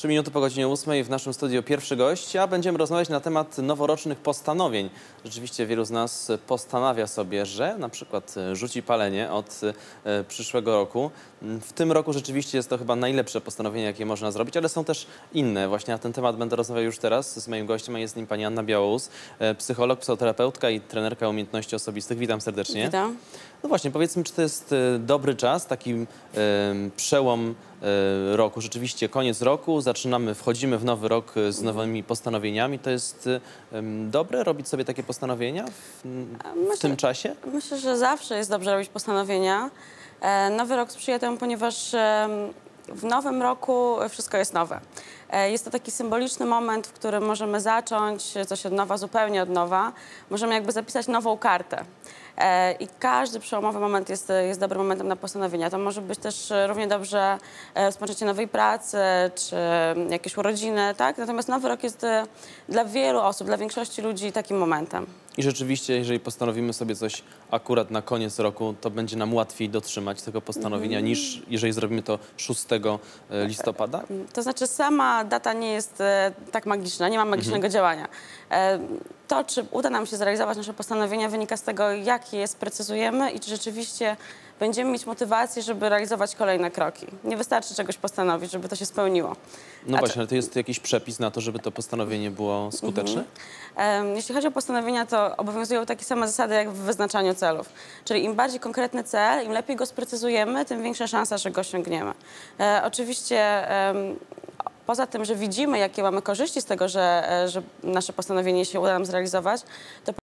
Trzy minuty po godzinie ósmej w naszym studiu pierwszy gość, a będziemy rozmawiać na temat noworocznych postanowień. Rzeczywiście wielu z nas postanawia sobie, że na przykład e, rzuci palenie od e, przyszłego roku. W tym roku rzeczywiście jest to chyba najlepsze postanowienie, jakie można zrobić, ale są też inne. Właśnie na ten temat będę rozmawiał już teraz z moim gościem, a jest nim pani Anna Białołus, e, psycholog, psychoterapeutka i trenerka umiejętności osobistych. Witam serdecznie. Witam. No właśnie, powiedzmy, czy to jest dobry czas, taki przełom roku, rzeczywiście koniec roku, zaczynamy, wchodzimy w nowy rok e, z nowymi postanowieniami. To jest e, dobre robić sobie takie postanowienia w, w myślę- tym czasie? Myślę, że zawsze jest dobrze robić postanowienia. E, Nowy rok sprzyja temu, ponieważ w nowym roku wszystko jest nowe. E, Jest to taki symboliczny moment, w którym możemy zacząć coś od nowa, zupełnie od nowa. Możemy jakby zapisać nową kartę. E, I każdy przełomowy moment jest, jest dobrym momentem na postanowienia. To może być też e, równie dobrze e, rozpoczęcie nowej pracy, czy jakieś urodziny, tak? Natomiast nowy rok jest dla wielu osób, dla większości ludzi takim momentem. I rzeczywiście, jeżeli postanowimy sobie coś akurat na koniec roku, to będzie nam łatwiej dotrzymać tego postanowienia Mhm. niż jeżeli zrobimy to 6 e, listopada? To znaczy sama data nie jest tak magiczna, nie ma magicznego działania. To, czy uda nam się zrealizować nasze postanowienia, wynika z tego, jak je sprecyzujemy i czy rzeczywiście będziemy mieć motywację, żeby realizować kolejne kroki. Nie wystarczy czegoś postanowić, żeby to się spełniło. No A właśnie, ale to jest jakiś przepis na to, żeby to postanowienie było skuteczne? Em, Jeśli chodzi o postanowienia, to obowiązują takie same zasady jak w wyznaczaniu celów. Czyli im bardziej konkretny cel, im lepiej go sprecyzujemy, tym większa szansa, że go osiągniemy. E, oczywiście poza tym, że widzimy, jakie mamy korzyści z tego, że, e, że nasze postanowienie się uda nam zrealizować, to